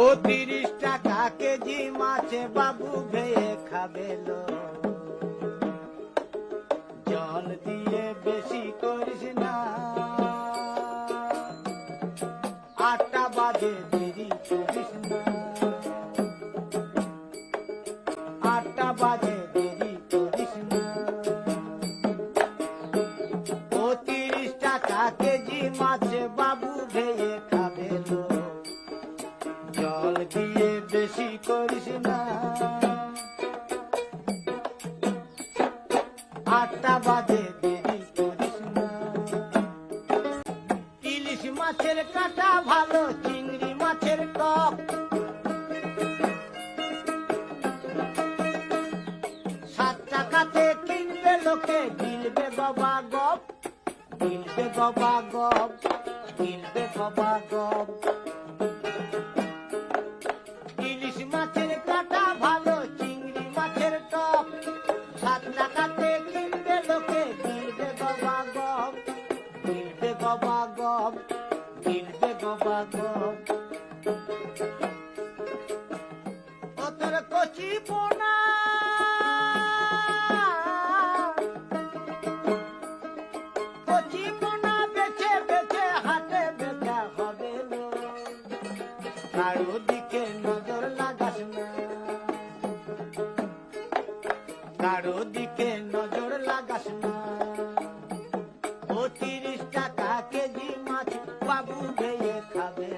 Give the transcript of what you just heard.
ও তিরিশ টাকা কেজি মাছে বাবু ভেয়ে জল দিয়ে বেশি করিস না। আটটা বাজে, দেরি করিস না। আটটা বাজে, দেরি করিস না। ও তিরিশ টাকা কেজি মাছে বাবু দিয়ে বেশি করিস না আটটা বাজে, দেরি করিস না। ইলিশ মাছের কাটা ভালো, চিংড়ি মাছের টক। সাত গপ। গিলবে বাবা গপ গিলবে বাবা গপ। মাছের টক সাত টাকাতে কিনবে লোকে কিনবে বাবা গম কিনবে বাবা গম কিনবে বাবা গম তোর কচি পোনা কারও দিকে নজর কারও দিকে নজর লাগাস না। ও তিরিশ টাকা কেজি মাছ বাবু ভেয়ে খাবে।